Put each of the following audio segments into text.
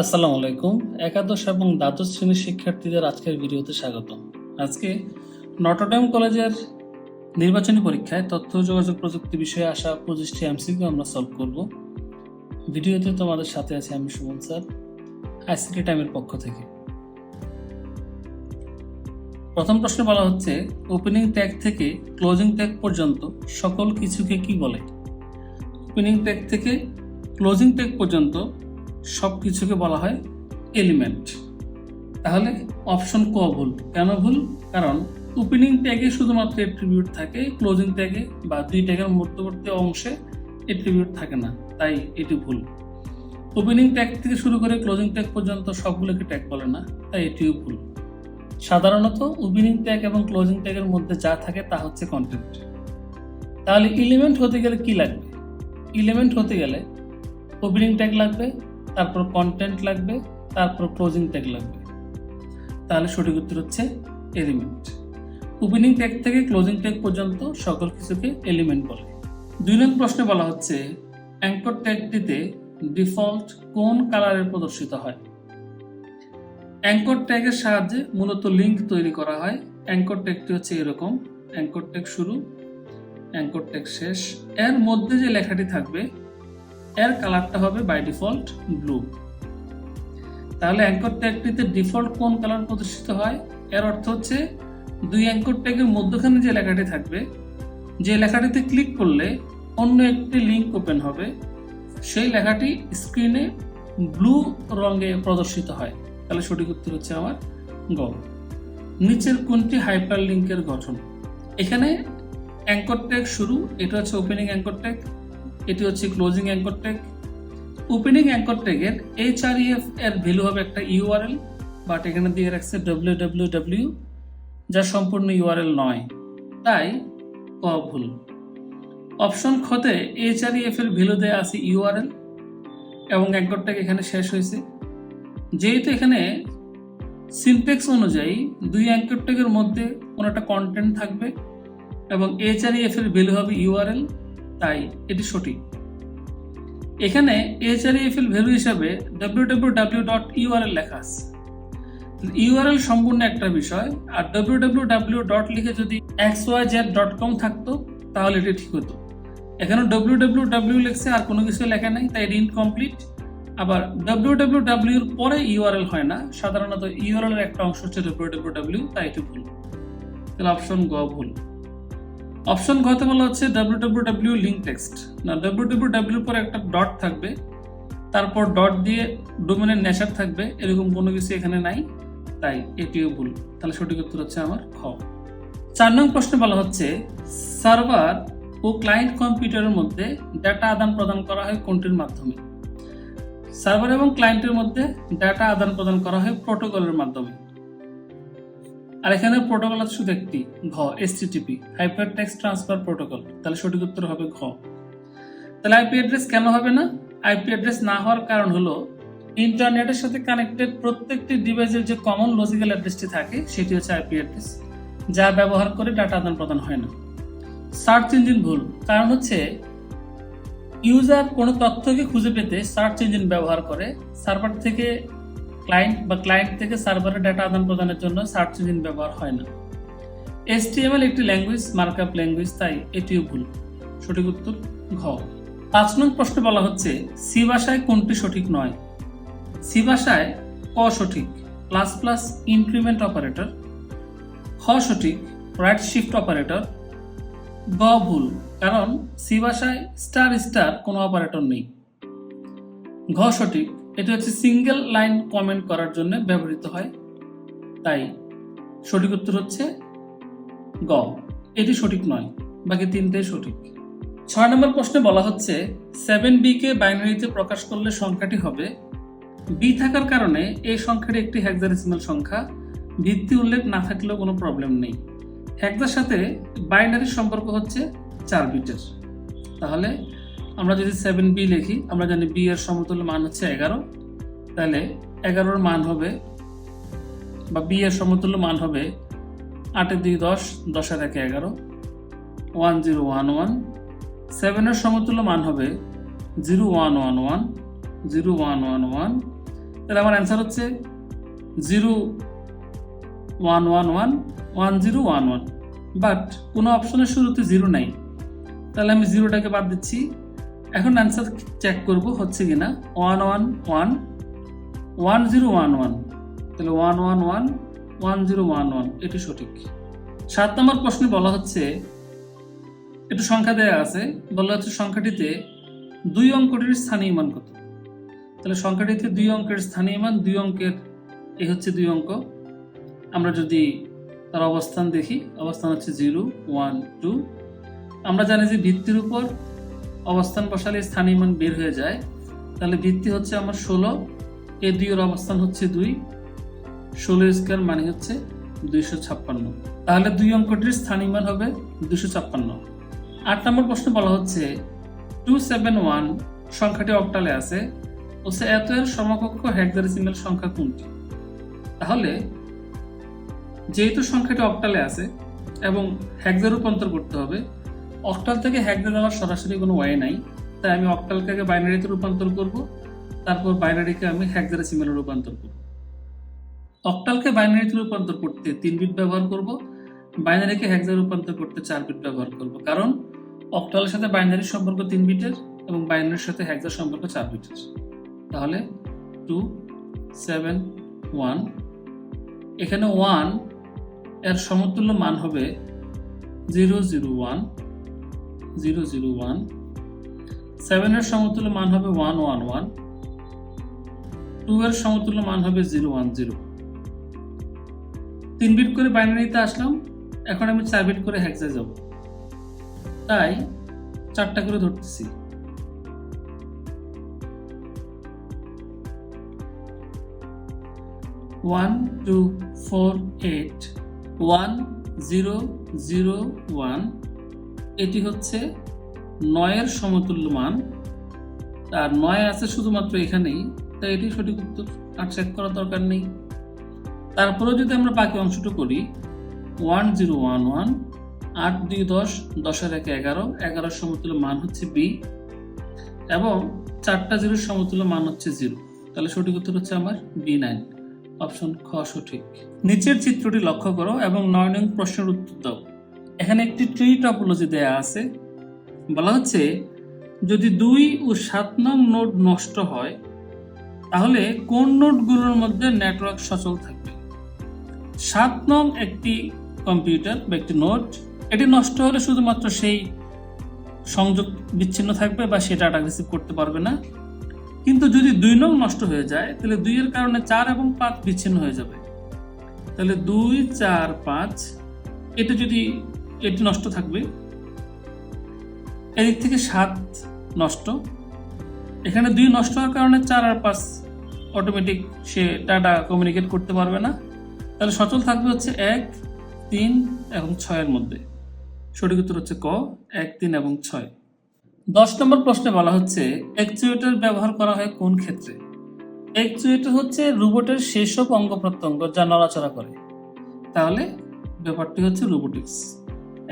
আসসালামু আলাইকুম। একাদশ এবং দ্বাদশ শ্রেণির শিক্ষার্থীদের আজকের ভিডিওতে স্বাগত আজকে নটরডেম কলেজের নির্বাচনী পরীক্ষায় তথ্য যোগাযোগ প্রযুক্তি বিষয়ে আসা পঁচিশটি এমসিকিউ আমরা সলভ করব। ভিডিওতে তোমাদের সাথে আছি আমি সুমন স্যার, আইসিটি টাইমের পক্ষ থেকে। প্রথম প্রশ্ন বলা হচ্ছে, ওপেনিং ট্যাগ থেকে ক্লোজিং ট্যাগ পর্যন্ত সকল কিছুকে কি বলে? ওপেনিং ট্যাগ থেকে ক্লোজিং ট্যাগ পর্যন্ত সব কিছুকে বলা হয় এলিমেন্ট তাহলে অপশন ক ভুল, কেন ভুল? কারণ ওপেনিং ট্যাগে শুধুমাত্র এট্রিবিউট থাকে ক্লোজিং ট্যাগে বা দুই ট্যাগের মধ্যবর্তী অংশে এট্রিবিউট থাকে না, তাই এটি ভুল। ওপেনিং ট্যাগ থেকে শুরু করে ক্লোজিং ট্যাগ পর্যন্ত সবগুলোকে ট্যাগ বলে না, তাই এটিও ভুল। সাধারণত ওপেনিং ট্যাগ এবং ক্লোজিং ট্যাগের মধ্যে যা থাকে তা হচ্ছে কন্টেন্ট তাহলে ইলিমেন্ট হতে গেলে কি লাগবে? ইলিমেন্ট হতে গেলে ওপেনিং ট্যাগ লাগবে তারপর কন্টেন্ট লাগবে, তারপর ক্লোজিং ট্যাগ লাগবে। তাহলে সঠিক উত্তর হচ্ছে এলিমেন্ট ওপেনিং ট্যাগ থেকে ক্লোজিং ট্যাগ পর্যন্ত সকল কিছুকে এলিমেন্ট বলে। দুই নম্বর প্রশ্নে বলা হচ্ছে অ্যাঙ্কর ট্যাগটিতে ডিফল্ট কোন কালারে প্রদর্শিত হয়? অ্যাঙ্কর ট্যাগের সাহায্যে মূলত লিঙ্ক তৈরি করা হয়। অ্যাঙ্কর ট্যাগটি হচ্ছে এরকম অ্যাঙ্কর ট্যাগ শুরু অ্যাঙ্কর ট্যাগ শেষ। এর মধ্যে যে লেখাটি থাকবে এর কালারটা হবে বাই ডিফল্ট ব্লু। তাহলে অ্যাঙ্কর ট্যাগটিতে ডিফল্ট কোন কালার প্রদর্শিত হয়? এর অর্থ হচ্ছে দুই অ্যাঙ্কর ট্যাগের মধ্যখানে যে লেখাটি থাকবে, যে লেখাটিতে ক্লিক করলে অন্য একটি লিঙ্ক ওপেন হবে। সেই লেখাটি স্ক্রিনে ব্লু রঙে প্রদর্শিত হয়। তাহলে সঠিক উত্তর হচ্ছে আমার গ নিচের কোনটি হাইপার লিঙ্কের গঠন? এখানে অ্যাঙ্কর ট্যাগ শুরু, এটা হচ্ছে ওপেনিং অ্যাঙ্কর ট্যাগ এটি হচ্ছে closing anchor tag opening anchor ট্যাগের এইচ আর এফ এর ভ্যালু হবে একটা ইউআরএল বাট এখানে দিয়ে রাখছে ডব্লিউ ডব্লিউ ডব্লিউ যা সম্পূর্ণ ইউআরএল নয়। তাই, ক ভুল। অপশন খতে এইচ আর এফ এর ভ্যালু দেয়া আছে ইউআরএল এবং অ্যাঙ্কর ট্যাগ এখানে শেষ হয়েছে। যেহেতু এখানে সিনটেক্স অনুযায়ী দুই অ্যাঙ্কর ট্যাগের মধ্যে কোনো একটা কন্টেন্ট থাকবে, এবং এইচ আর এফ এর ভ্যালু হবে ইউআরএল তাই এটি সঠিক। এখানে এইচআরএফ এর ভ্যালু হিসাবে www.url ডট ইউআরএল লেখা আছে। ইউআরএল সম্পূর্ণ একটা বিষয়, আর www ডট লিখে যদি X Y Z dot com থাকতো, তাহলে এটি ঠিক হতো। এখানে www লেখছে, আর কোনো কিছু লেখা নাই, তাই এটি ইনকমপ্লিট আবার www এর পরে ইউআরএল হয় না, সাধারণত ইউআরএল এর একটা অংশ হচ্ছে www তাই এটি ভুল। তাহলে অপশন গ ভুল। অপশন ঘতে বলা হচ্ছে www লিঙ্ক টেক্সট না, www পরে একটা ডট থাকবে। তারপর ডট দিয়ে ডোমেনের নেশার থাকবে। এরকম কোনো কিছু এখানে নাই। তাই এটিও ভুল। তাহলে সঠিক উত্তর হচ্ছে আমার খ। চার নং প্রশ্নে বলা হচ্ছে সার্ভার ও ক্লায়েন্ট কম্পিউটারের মধ্যে ডাটা আদান প্রদান করা হয় কোনটির মাধ্যমে? সার্ভার এবং ক্লায়েন্টের মধ্যে ডাটা আদান প্রদান করা হয় প্রোটোকলের মাধ্যমে। আর এখানে প্রোটোকল আছে শুধু একটি, ঘ HTTP hyper text transfer protocol তাহলে সঠিক উত্তর হবে ঘ। তাহলে আইপি অ্যাড্রেস কেন হবে না? আইপি অ্যাড্রেস না হওয়ার কারণ হলো ইন্টারনেটের সাথে কানেক্টেড প্রত্যেকটি ডিভাইসের যে কমন লজিক্যাল অ্যাড্রেসটি থাকে, সেটি হচ্ছে আইপি অ্যাড্রেস যা ব্যবহার করে ডাটা আদান প্রদান হয় না। সার্চ ইঞ্জিন ভুল, কারণ হচ্ছে ইউজার কোনো তথ্যকে খুঁজে পেতে সার্চ ইঞ্জিন ব্যবহার করে সার্ভার থেকে ক্লায়েন্ট বা ক্লায়েন্ট থেকে সার্ভারে ডাটা আদান প্রদানের জন্য সার্চ ইঞ্জিন ব্যবহার হয় না। এসটিএমএল একটি ল্যাঙ্গুয়েজ মার্কআপ ল্যাঙ্গুয়েজ তাই এটিও ভুল। সঠিক উত্তর ঘ। পাঁচ নং প্রশ্নে বলা হচ্ছে, সি ভাষায় কোনটি সঠিক নয়? সি ভাষায় ক সঠিক? প্লাস প্লাস ইনক্রিমেন্ট অপারেটর খ সঠিক? রাইট শিফট অপারেটর গ ভুল, কারণ সি ভাষায় স্টার স্টার কোনো অপারেটর নেই। ঘ সঠিক? এটি হচ্ছে সিঙ্গেল লাইন কমেন্ট করার জন্য ব্যবহৃত হয়। তাই সঠিক উত্তর হচ্ছে গ। এটি সঠিক নয়, বাকি তিনটাই সঠিক। ছয় নম্বর প্রশ্নে বলা হচ্ছে সেভেন বি কে বাইনারিতে প্রকাশ করলে সংখ্যাটি হবে। বি থাকার কারণে এই সংখ্যাটি একটি হেক্সাডেসিমাল সংখ্যা। ভিত্তি উল্লেখ না থাকলেও কোনো প্রবলেম নেই। হেক্সার সাথে বাইনারির সম্পর্ক হচ্ছে চার বিটের তাহলে আমরা যদি সেভেন বি লিখি, আমরা জানি বি এর সমতুল্য মান হচ্ছে এগারো। তাহলে এগারোর মান হবে, বা বি এর সমতুল্য মান হবে আটের দুই দশ, দশের একে এগারো। ওয়ান জিরো ওয়ান ওয়ান সেভেনের সমতুল্য মান হবে zero one one one zero one one one তাহলে আমার অ্যান্সার হচ্ছে zero one one one one zero one one but কোনো অপশনের শুরুতে জিরো নাই। তাহলে আমি জিরোটাকে বাদ দিচ্ছি। এখন অ্যান্সার চেক করব, হচ্ছে কিনা? One one one one zero one one তাহলে one one one one zero one one এটি সঠিক। সাত নম্বর প্রশ্নে বলা হচ্ছে, একটু সংখ্যা দেয়া আছে, বলা হচ্ছে সংখ্যাটিতে দুই অঙ্কটির স্থানীয় মান কত? তাহলে সংখ্যাটিতে দুই অঙ্কের স্থানীয় মান, দুই অঙ্কের, এই হচ্ছে দুই অঙ্ক। আমরা যদি তার অবস্থান দেখি, অবস্থান হচ্ছে জিরো ওয়ান টু আমরা জানি যে ভিত্তির উপর অবস্থান বসালে স্থানীয় মান বের হয়ে যায়। তাহলে ভিত্তি হচ্ছে আমার ষোলো, এ দুইয়ের অবস্থান হচ্ছে দুই। ষোলো স্কোয়ার মানে হচ্ছে দুইশো ছাপ্পান্ন। তাহলে দুই অঙ্কটির স্থানীয় মান হবে দুশো ছাপ্পান্ন। আট নম্বর প্রশ্ন বলা হচ্ছে টু সেভেন ওয়ান সংখ্যাটি অক্টালে আছে ও সে এত এর সমকক্ষ হেক্সাডেসিমাল সংখ্যা কোনটি? তাহলে যেহেতু সংখ্যাটি অক্টালে আছে এবং হ্যাকজে রূপান্তর করতে হবে অক্টাল থেকে হ্যাকজে দেওয়ার সরাসরি কোনো ওয়ে নাই। তাই আমি অক্টালকে বাইনারিতে রূপান্তর করব, তারপর বাইনারিকে আমি হেক্সাডেসিমালে রূপান্তর করব। অক্টালকে বাইনারিতে রূপান্তর করতে তিন বিট ব্যবহার করব বাইনারিকে হেক্সা রূপান্তর করতে চার বিট ব্যবহার করব। কারণ অক্টালের সাথে বাইনারির সম্পর্ক তিন বিটের এবং বাইনারির সাথে হেক্সার সম্পর্ক চার বিটের তাহলে টু সেভেন ওয়ান এখানে ওয়ানের সমতুল্য মান হবে zero zero one zero zero one. সেভেনের সমতুল্য মান হবে ওয়ান ওয়ান ওয়ান টু এর সমতুল্য মান হবে জিরো ওয়ান জিরো তিন বিট করে বাইনারিতে আসলাম, এখন আমি চার বিট করে হ্যাক্সে যাব। তাই চারটা করে ধরতেছি। One two four eight one zero zero one এটি হচ্ছে নয়ের সমতুল্য মান আর নয় আছে শুধুমাত্র এখানেই, তাই এটি সঠিক উত্তর আর চেক করার দরকার নেই। তারপরেও যদি আমরা বাকি অংশটা করি ওয়ান জিরো ওয়ান ওয়ান আট দুই দশ, দশের এক এগারো, এগারোর সমতুল্য মান হচ্ছে বি এবং চারটা জিরোর সমতুল্য মান হচ্ছে জিরো তাহলে সঠিক উত্তর হচ্ছে আমার বি নাইন অপশন খ সঠিক। নিচের চিত্রটি লক্ষ্য করো এবং নয় নং প্রশ্নের উত্তর দাও। এখানে একটি ট্রি টপোলজি দেয়া আছে। বলা হচ্ছে, যদি দুই ও সাত নং নোড নষ্ট হয়, তাহলে কোন নোডগুলোর মধ্যে নেটওয়ার্ক সচল থাকবে? সাত নং একটি কম্পিউটার বা একটি নোট এটি নষ্ট হলে শুধুমাত্র সেই সংযোগ বিচ্ছিন্ন থাকবে বা সে ডাটা রিসিভ করতে পারবে না। কিন্তু যদি দুই নং নষ্ট হয়ে যায়, তাহলে দুইয়ের কারণে চার এবং পাঁচ বিচ্ছিন্ন হয়ে যাবে। তাহলে দুই, চার, পাঁচ, এটা যদি এটি নষ্ট থাকবে। এদিক থেকে সাত নষ্ট। এখানে দুই নষ্ট হওয়ার কারণে চার আর পাঁচ অটোমেটিক সে ডাটা কমিউনিকেট করতে পারবে না। তাহলে সচল থাকবে হচ্ছে এক, তিন এবং ছয়ের মধ্যে। সঠিক উত্তর হচ্ছে ক, এক, তিন এবং ছয়। দশ নম্বর প্রশ্নে বলা হচ্ছে অ্যাকচুয়েটর ব্যবহার করা হয় কোন ক্ষেত্রে? অ্যাকচুয়েটর হচ্ছে রোবটের সেসব অঙ্গ প্রত্যঙ্গ যা নড়াচড়া করে। তাহলে ব্যাপারটি হচ্ছে রোবোটিক্স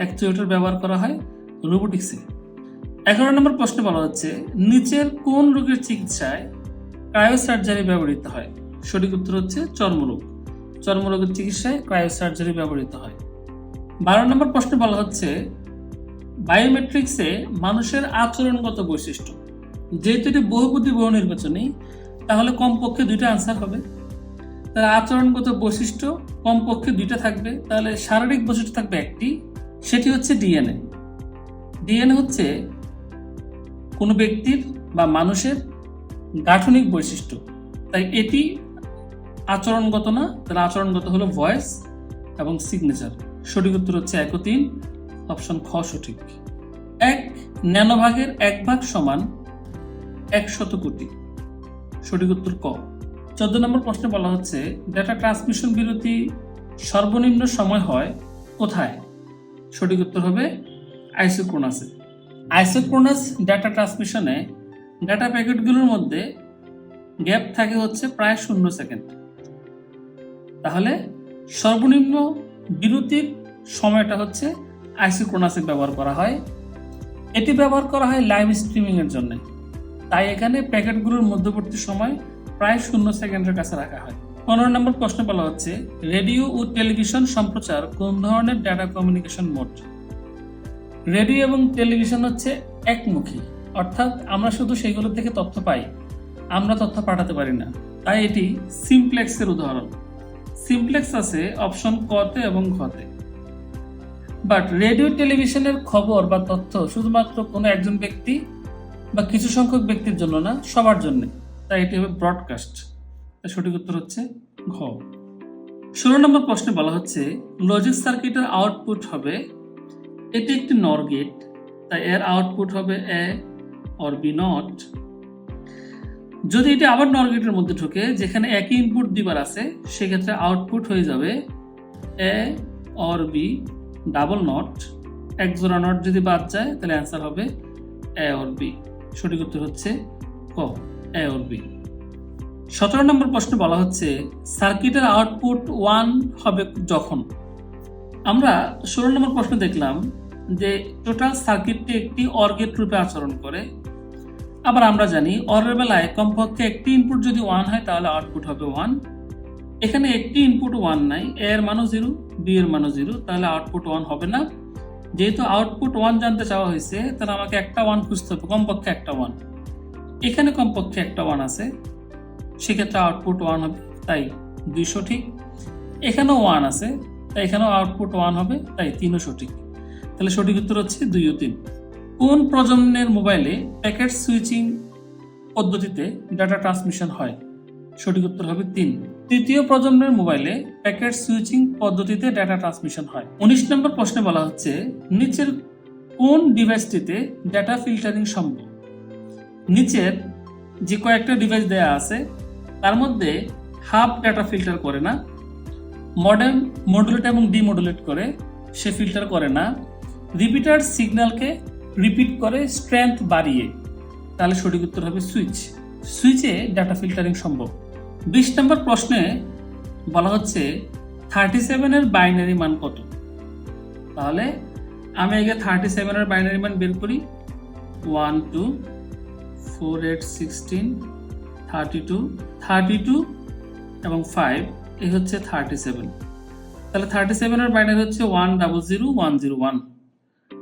অ্যাকচুয়েটর ব্যবহার করা হয় রোবোটিক্সে। এগারো নম্বর প্রশ্নে বলা হচ্ছে, নিচের কোন রোগের চিকিৎসায় ক্রায়োসার্জারি ব্যবহৃত হয়? সঠিক উত্তর হচ্ছে চর্মরোগ। চর্মরোগের চিকিৎসায় ক্রায়োসার্জারি ব্যবহৃত হয়। বারো নম্বর প্রশ্নে বলা হচ্ছে, বায়োমেট্রিক্সে মানুষের আচরণগত বৈশিষ্ট্য। যেহেতু এটি বহুপতি বহু নির্বাচনী, তাহলে কমপক্ষে দুইটা আনসার হবে। তাহলে আচরণগত বৈশিষ্ট্য কমপক্ষে দুইটা থাকবে। তাহলে শারীরিক বৈশিষ্ট্য থাকবে একটি সেটি হচ্ছে ডিএনএ। ডিএনএ হচ্ছে কোনো ব্যক্তির বা মানুষের গাঠনিক বৈশিষ্ট্য। তাই এটি আচরণগত না, তাহলে আচরণগত হলো ভয়েস এবং সিগনেচার। সঠিক উত্তর হচ্ছে এক ও তিন, অপশন খ সঠিক। এক ন্যানোভাগের এক ভাগ সমান একশত কোটি। সঠিক উত্তর ক। চোদ্দ নম্বর প্রশ্নে বলা হচ্ছে ডেটা ট্রান্সমিশন বিরতি সর্বনিম্ন সময় হয় কোথায়? সঠিক উত্তর হবে আইসোক্রোনাসে। আইসোক্রোনাস ডাটা ট্রান্সমিশনে ডাটা প্যাকেটগুলোর মধ্যে গ্যাপ থাকে হচ্ছে প্রায় শূন্য সেকেন্ড। তাহলে সর্বনিম্ন বিরতির সময়টা হচ্ছে আইসোক্রোনাসে ব্যবহার করা হয়। এটি ব্যবহার করা হয় লাইভ স্ট্রিমিংয়ের জন্য। তাই এখানে প্যাকেটগুলোর মধ্যবর্তী সময় প্রায় শূন্য সেকেন্ডের কাছে রাখা হয়। পনেরো নম্বর প্রশ্ন বলা হচ্ছে, রেডিও ও টেলিভিশন সম্প্রচার কোন ধরনের ডাটা কমিউনিকেশন মোড রেডিও এবং টেলিভিশন হচ্ছে একমুখী, অর্থাৎ আমরা শুধু সেইগুলো থেকে তথ্য পাই, আমরা তথ্য পাঠাতে পারি না। তাই এটি সিমপ্লেক্সের উদাহরণ। সিমপ্লেক্স আছে অপশন কতে এবং ঘতে। বাট রেডিও টেলিভিশনের খবর বা তথ্য শুধুমাত্র কোনো একজন ব্যক্তি বা কিছু সংখ্যক ব্যক্তির জন্য না, সবার জন্য। তাই এটি হবে ব্রডকাস্ট সঠিক উত্তর হচ্ছে ঘ। ষোলো নম্বর প্রশ্নে বলা হচ্ছে লজিক সার্কিটের আউটপুট হবে এটি একটি নর গেট তাই এর আউটপুট হবে এ অর বি নট যদি এটি আবার নর গেটের মধ্যে ঢোকে, যেখানে একই ইনপুট দিবার আছে, সেক্ষেত্রে আউটপুট হয়ে যাবে A or B double not এক জোড়া নট যদি বাদ যায়, তাহলে অ্যান্সার হবে এ অর বি সঠিক উত্তর হচ্ছে ক এ অর বি সতেরো নম্বর প্রশ্নে বলা হচ্ছে, সার্কিটের আউটপুট ওয়ান হবে যখন? আমরা ষোলো নম্বর প্রশ্ন দেখলাম যে, টোটাল সার্কিটটি একটি অর্গেট রূপে আচরণ করে। আবার আমরা জানি অরের বেলায় কমপক্ষে একটি ইনপুট যদি ওয়ান হয়, তাহলে আউটপুট হবে ওয়ান। এখানে একটি ইনপুট ওয়ান নাই, এ এর মানও জিরো, বি এর মানও জিরো, তাহলে আউটপুট ওয়ান হবে না। যেহেতু আউটপুট ওয়ান জানতে চাওয়া হয়েছে, তাহলে আমাকে একটা ওয়ান খুঁজতে হবে, কমপক্ষে একটা ওয়ান। এখানে কমপক্ষে একটা ওয়ান আছে। সেক্ষেত্রে আউটপুট ওয়ান হবে, তাই দুই সঠিক এখানেও ওয়ান আছে, তাই এখানেও আউটপুট ওয়ান হবে, তাই তিনও সঠিক তাহলে সঠিক উত্তর হচ্ছে দুই ও তিন। কোন প্রজন্মের মোবাইলে প্যাকেট সুইচিং পদ্ধতিতে ডাটা ট্রান্সমিশন হয়? সঠিক উত্তর হবে তিন। তৃতীয় প্রজন্মের মোবাইলে প্যাকেট সুইচিং পদ্ধতিতে ডাটা ট্রান্সমিশন হয়। উনিশ নম্বর প্রশ্নে বলা হচ্ছে, নিচের কোন ডিভাইসটিতে ডাটা ফিল্টারিং সম্ভব? নিচের যে কয়েকটা ডিভাইস দেয়া আছে তার মধ্যে হাফ ডাটা ফিল্টার করে না মডেম মডুলেট এবং ডিমডুলেট করে, সে ফিল্টার করে না। রিপিটার সিগন্যালকে রিপিট করে স্ট্রেংথ বাড়িয়ে। তাহলে সঠিক উত্তর হবে সুইচ সুইচে ডাটা ফিল্টারিং সম্ভব। বিশ নম্বর প্রশ্নে বলা হচ্ছে থার্টি সেভেনের বাইনারি মান কত? তাহলে আমি আগে থার্টি সেভেনের বাইনারি মান বের করি। One two four eight sixteen thirty two thirty two এবং ফাইভ এই হচ্ছে থার্টি সেভেন তাহলে থার্টি সেভেনের বাইনারি হচ্ছে one double zero one zero one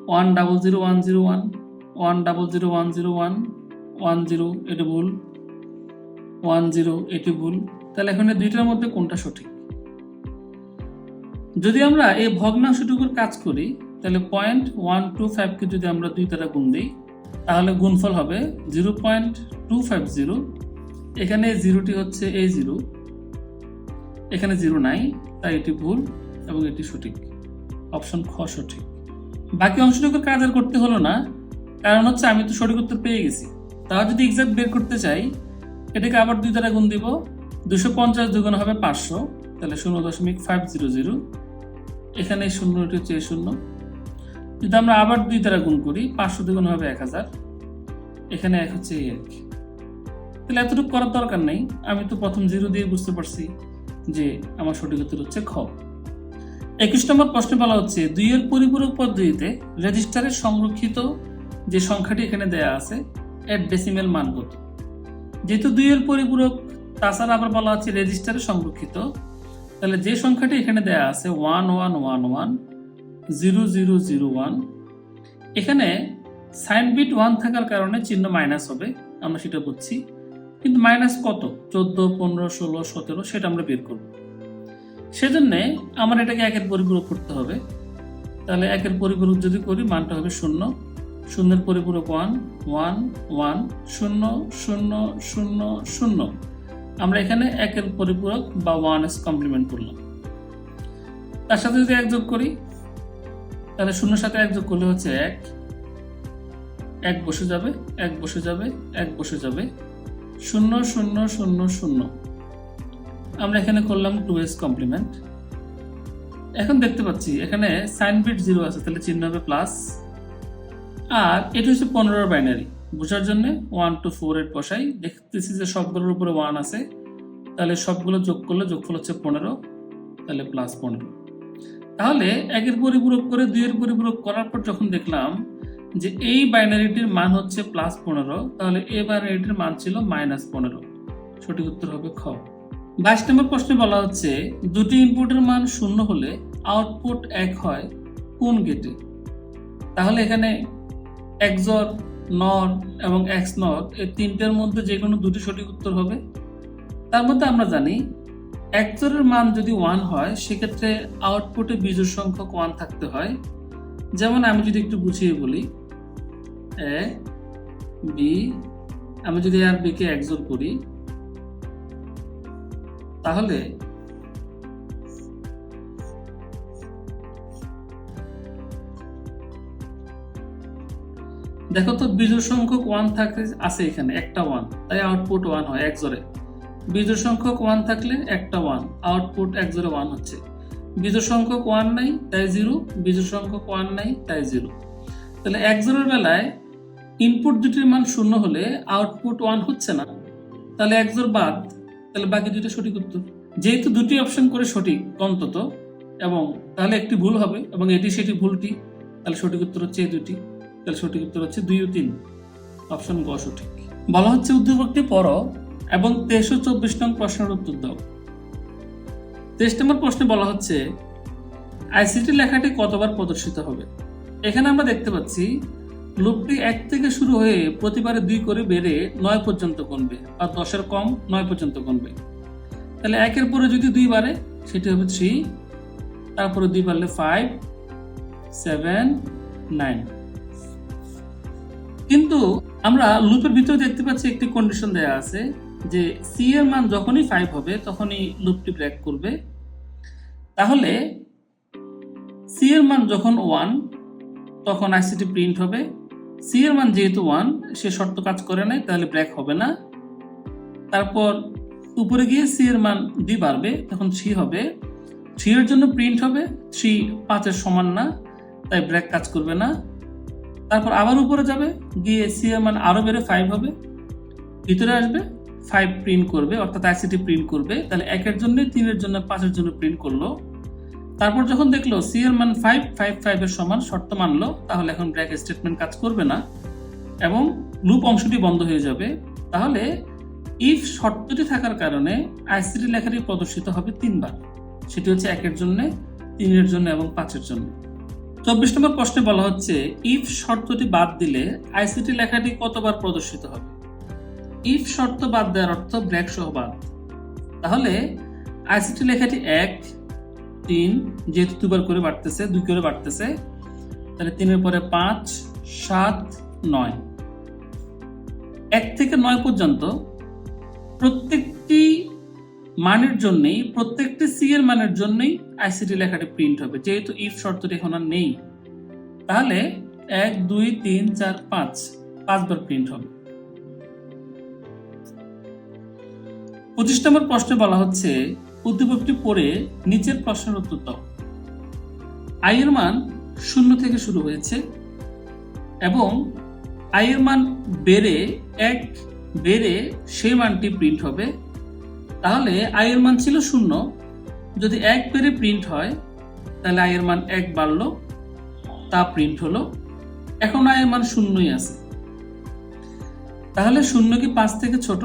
one double zero one zero one one double zero one zero one one zero এটি ভুল। One zero এটি ভুল। তাহলে এখানে দুইটার মধ্যে কোনটা সঠিক? যদি আমরা এই ভগ্নাংশটুকুর কাজ করি, তাহলে পয়েন্ট ওয়ান টু ফাইভকে যদি আমরা দুই দ্বারা গুণ দিই, তাহলে গুণফল হবে zero point two five zero এখানে জিরোটি হচ্ছে এই জিরো এখানে জিরো নাই, তাই এটি ভুল এবং এটি সঠিক। অপশন খ সঠিক। বাকি অংশটুকুর কাজ আর করতে হলো না, কারণ হচ্ছে আমি তো সঠিক উত্তর পেয়ে গেছি। তাও যদি এক্সাক্ট বের করতে চাই, এটাকে আবার দুই দ্বারা গুণ দিব, দুশো পঞ্চাশ দুগুণ হবে পাঁচশো, তাহলে শূন্য দশমিক ফাইভ জিরো জিরো এখানে শূন্যটি হচ্ছে শূন্য। যদি আমরা আবার দুই দ্বারা গুণ করি, পাঁচশো দুগুণ হবে এক হাজার, এখানে এক হচ্ছে এই এক। তাহলে এতটুকু করার দরকার নেই। আমি তো প্রথম জিরো দিয়ে বুঝতে পারছি যে আমার সঠিক উত্তর হচ্ছে খ। একুশ নম্বর প্রশ্নে বলা হচ্ছে, দুইয়ের পরিপূরক পদ্ধতিতে রেজিস্টারে সংরক্ষিত যে সংখ্যাটি এখানে দেয়া আছে, এর ডেসিমেল মান কত? যেহেতু দুইয়ের পরিপূরক, তাছাড়া আবার বলা হচ্ছে রেজিস্টারে সংরক্ষিত, তাহলে যে সংখ্যাটি এখানে দেয়া আছে one one one one zero zero zero one এখানে সাইন বিট ওয়ান থাকার কারণে চিহ্ন মাইনাস হবে, আমরা সেটা বুঝছি। কিন্তু মাইনাস কত? চোদ্দ, পনেরো, ষোলো, সতেরো, সেটা আমরা বের করব। সেজন্য আমার এটাকে একের পরিপূরক করতে হবে। তাহলে একের পরিপূরক যদি করি, মানটা হবে শূন্য। শূন্যের পরিপূরক ওয়ান ওয়ান ওয়ান শূন্য শূন্য শূন্য শূন্য। আমরা এখানে একের পরিপূরক বা ওয়ান এস কমপ্লিমেন্ট করলাম। তার সাথে যদি এক যোগ করি, তাহলে শূন্যর সাথে এক যোগ করলে হচ্ছে এক। এক বসে যাবে, এক বসে যাবে, এক বসে যাবে। শূন্য শূন্য শূন্য শূন্য। আমরা এখানে করলাম টু এস কমপ্লিমেন্ট এখন দেখতে পাচ্ছি, এখানে সাইন বিট জিরো আছে, তাহলে চিহ্ন হবে প্লাস আর এটা হচ্ছে পনেরোর বাইনারি বোঝার জন্য ওয়ান টু ফোর এইট বসাই। দেখতেছি যে সবগুলোর উপরে ওয়ান আছে। তাহলে সবগুলো যোগ করলে যোগফল হচ্ছে পনেরো, তাহলে প্লাস পনেরো। তাহলে একের পরিপূরক করে দুইয়ের পরিপূরক করার পর যখন দেখলাম যে এই বাইনারিটির মান হচ্ছে প্লাস পনেরো, তাহলে এই বাইনারিটির মান ছিল মাইনাস পনেরো। সঠিক উত্তর হবে খ। বাইশ নম্বর প্রশ্নে বলা হচ্ছে, দুটি ইনপুটের মান শূন্য হলে আউটপুট এক হয় কোন গেটে তাহলে এখানে একজর নর এবং এক্স নর এই তিনটের মধ্যে যে কোনো দুটি সঠিক উত্তর হবে। তার মধ্যে আমরা জানি একজরের মান যদি ওয়ান হয়, সেক্ষেত্রে আউটপুটে বিজোড় সংখ্যক ওয়ান থাকতে হয়। যেমন আমি যদি একটু গুছিয়ে বলি এ বি আমি যদি আর বিকে একজোর করি, তাহলে দেখো তো বিজোড় সংখ্যক ওয়ান থাকে আছে এখানে একটা ওয়ান তাই আউটপুট ওয়ান হয় এক জোরে বিজোড় সংখ্যক ওয়ান থাকলে একটা ওয়ান আউটপুট এক জোরে ওয়ান হচ্ছে। বিজোড় সংখ্যক ওয়ান নাই, তাই জিরো বিজোড় সংখ্যক ওয়ান নাই, তাই জিরো তাহলে এক জোরের বেলায় ইনপুট দুটির মান শূন্য হলে আউটপুট ওয়ান হচ্ছে না। তাহলে এক জোর বাদ, তাহলে বাকি দুটো সঠিক উত্তর। যেহেতু দুটি অপশন করে সঠিক অন্তত, এবং তাহলে একটি ভুল হবে, এবং এটি সেটি ভুলটি, তাহলে সঠিক উত্তর হচ্ছে এই দুটি তাহলে সঠিক উত্তর হচ্ছে দুই ও তিন। অপশন গ সঠিক। বলা হচ্ছে উদ্দীপকটি পর এবং তেইশ চব্বিশ নং প্রশ্নের উত্তর দাও। তেইশ নম্বর প্রশ্নে বলা হচ্ছে আইসিটি লেখাটি কতবার প্রদর্শিত হবে? এখানে আমরা দেখতে পাচ্ছি, লুপটি এক থেকে শুরু হয়ে প্রতিবারে দুই করে বেড়ে নয় পর্যন্ত কমবে, আর দশের কম নয় পর্যন্ত কমবে। তাহলে একের পরে যদি দুই বাড়ে, সেটি হবে থ্রি তারপরে দুই বাড়লে ফাইভ সেভেন নাইন কিন্তু আমরা লুপের ভিতরে দেখতে পাচ্ছি একটি কন্ডিশন দেয়া আছে, যে সি এর মান যখনই ফাইভ হবে, তখনই লুপটি ব্রেক করবে। তাহলে সি এর মান যখন ওয়ান তখন আইসিটি প্রিন্ট হবে সি এর মান যেহেতু ওয়ান সে শর্ত কাজ করে নাই, তাহলে ব্র্যাক হবে না। তারপর উপরে গিয়ে সি এর মান দুই বাড়বে, তখন থ্রি হবে। থ্রি এর জন্য প্রিন্ট হবে থ্রি পাঁচের সমান না, তাই ব্র্যাক কাজ করবে না। তারপর আবার উপরে যাবে, গিয়ে সি এর মান আরও বেড়ে ফাইভ হবে। ভিতরে আসবে ফাইভ প্রিন্ট করবে, অর্থাৎ আইসিটি প্রিন্ট করবে। তাহলে একের জন্য তিনের জন্য পাঁচের জন্য প্রিন্ট করল। তারপর যখন দেখল সি এর মান ফাইভ ফাইভ ফাইভের সমান শর্ত মানলো, তাহলে এখন ব্র্যাক স্টেটমেন্ট কাজ করবে না এবং লুপ অংশটি বন্ধ হয়ে যাবে। তাহলে ইফ শর্তটি থাকার কারণে আইসিটি লেখাটি প্রদর্শিত হবে তিনবার। সেটি হচ্ছে একের জন্য, তিনের জন্য এবং পাঁচের জন্য। চব্বিশ নম্বর প্রশ্নে বলা হচ্ছে ইফ শর্তটি বাদ দিলে আইসিটি লেখাটি কতবার প্রদর্শিত হবে? ইফ শর্ত বাদ দেওয়ার অর্থ ব্র্যাক সহ বাদ। তাহলে আইসিটি লেখাটি এক তিন, যেহেতু দুবার করে বাড়তেছে, দুই করে বাড়তেছে, তাহলে তিনের পরে পাঁচ, সাত, নয়। এক থেকে নয় পর্যন্ত প্রত্যেকটি মানের জন্যই, প্রত্যেকটি সি এর মানের জন্যই আইসিটি লেখাটি প্রিন্ট হবে। যেহেতু ইফ শর্তটি এখন আর নেই, তাহলে এক, দুই, তিন, চার, পাঁচ, পাঁচবার প্রিন্ট হবে। পঁচিশ নম্বর প্রশ্নে বলা হচ্ছে উদ্দীপকটি পড়ে নিচের প্রশ্নের উত্তর দাও। আই এর মান শূন্য থেকে শুরু হয়েছে এবং আই এর মান বেড়ে এক বেড়ে সেই মানটি প্রিন্ট হবে। তাহলে আই এর মান ছিল শূন্য। যদি এক বেড়ে প্রিন্ট হয়, তাহলে আই এর মান এক বাড়লো, তা প্রিন্ট হলো। এখন আই এর মান শূন্যই আছে। তাহলে শূন্য কি পাঁচ থেকে ছোট?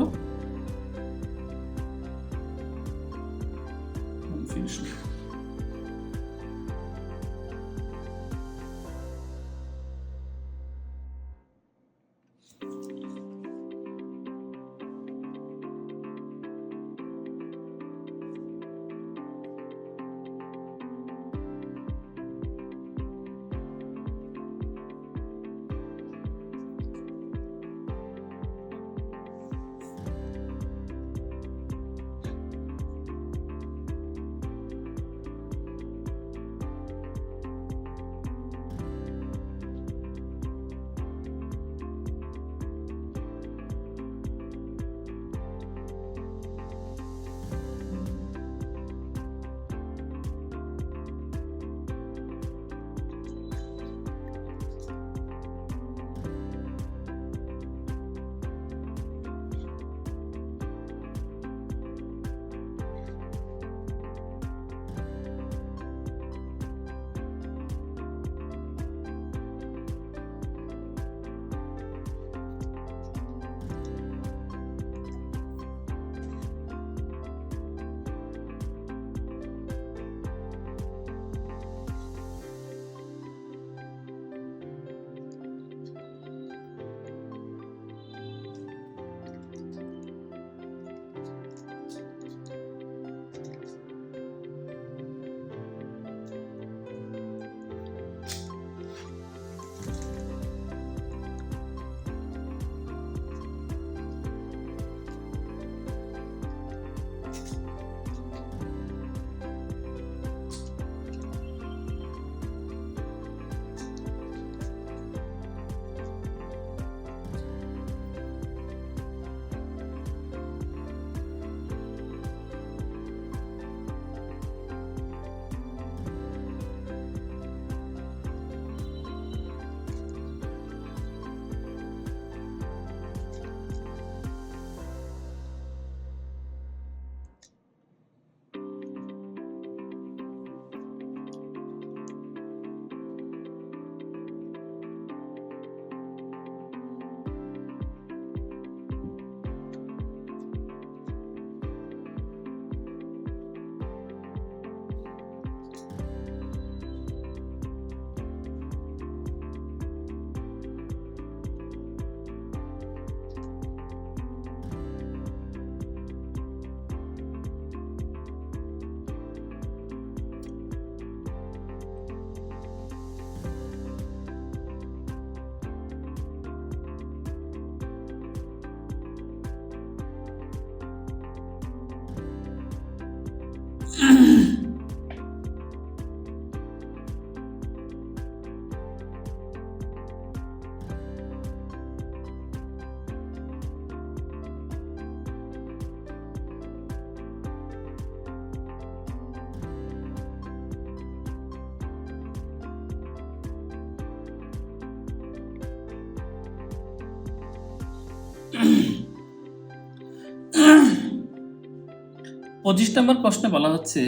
পঁচিশ নম্বর প্রশ্নে বলা হচ্ছে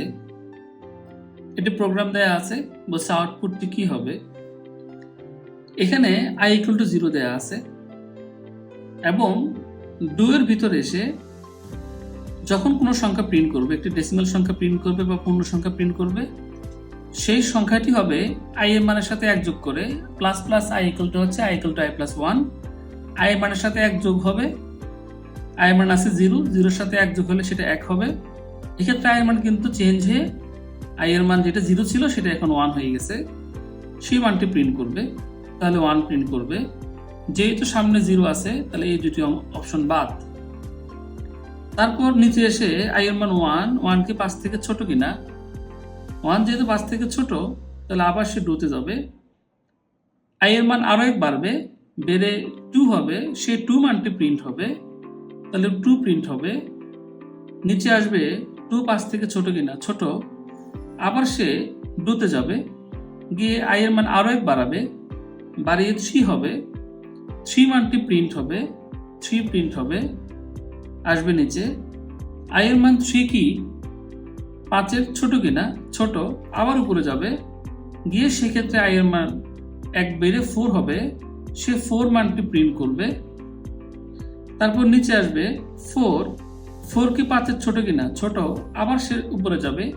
এটি প্রোগ্রাম দেয়া আছে, বলছে আউটপুটটি কি হবে? এখানে আই ইকুয়াল টু জিরো দেয়া আছে, এবং ডুয়ের ভিতরে এসে যখন কোনো সংখ্যা প্রিন্ট করবে, একটি ডেসিমাল সংখ্যা প্রিন্ট করবে বা পূর্ণ সংখ্যা প্রিন্ট করবে, সেই সংখ্যাটি হবে আই এর মানের সাথে এক যোগ করে plus plus I equal to হচ্ছে I equal to I plus one I এর মানের সাথে এক যোগ হবে আই এর মান আছে জিরো জিরোর সাথে এক যোগ হলে সেটা এক হবে এক্ষেত্রে আই এর মান কিন্তু চেঞ্জ হয়ে আই এর মান যেটা জিরো ছিল সেটা এখন ওয়ান হয়ে গেছে। সেই মানটি প্রিন্ট করবে। তাহলে ওয়ান প্রিন্ট করবে। যেহেতু সামনে জিরো আছে, তাহলে এই দুটি অপশন বাদ। তারপর নিচে এসে আই এর মান ওয়ান ওয়ান কি পাঁচ থেকে ছোট কিনা? ওয়ান যেহেতু পাঁচ থেকে ছোট, তাহলে আবার সে ডুতে যাবে। আই এর মান আরও এক বাড়বে, বেড়ে টু হবে সে টু মানটি প্রিন্ট হবে। তাহলে টু প্রিন্ট হবে। নিচে আসবে টু পাঁচ থেকে ছোট কিনা? ছোট। আবার সে ডুতে যাবে। গিয়ে আই এর মান আরও এক বাড়াবে। বাড়িয়ে থ্রি হবে। থ্রি মানটি প্রিন্ট হবে। থ্রি প্রিন্ট হবে। আসবে নিচে। আই এর মান থ্রি কি? পাঁচের ছোট কিনা? ছোট। আবার উপরে যাবে। গিয়ে সেক্ষেত্রে আই এর মান এক বেড়ে ফোর হবে। সে ফোর মানটি প্রিন্ট করবে। তারপর নিচে আসবে ফোর ফোর কি পাঁচের ছোট কিনা? ছোট। আবার সে উপরে যাবে।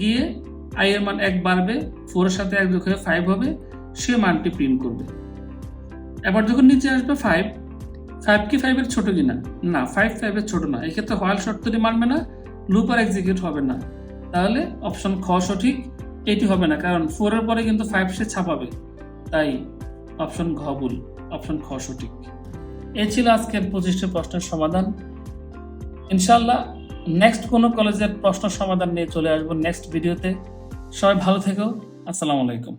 গিয়ে আই এর মান এক বাড়বে ফোরের সাথে এক যোগ হয়ে ফাইভ হবে, সে মানটি প্রিন্ট করবে। এবার যখন নিচে আসবে ফাইভ ফাইভ কি ফাইভের ছোট কিনা? না ফাইভ ফাইভের ছোট না। এক্ষেত্রে হয়াল শর্তটি মানবে না লুপ আর এক্সিকিউট হবে না। তাহলে অপশন খ সঠিক, এটি হবে না। কারণ ফোরের পরে কিন্তু ফাইভ সে ছাপাবে। তাই অপশন ঘ ভুল অপশন খ সঠিক। এ ছিল আজকের পঁচিশটি প্রশ্নের সমাধান। ইনশাল্লাহ নেক্সট কোনো কলেজের প্রশ্ন সমাধান নিয়ে চলে আসব নেক্সট ভিডিওতে সবাই ভালো থেকো। আসসালামু আলাইকুম।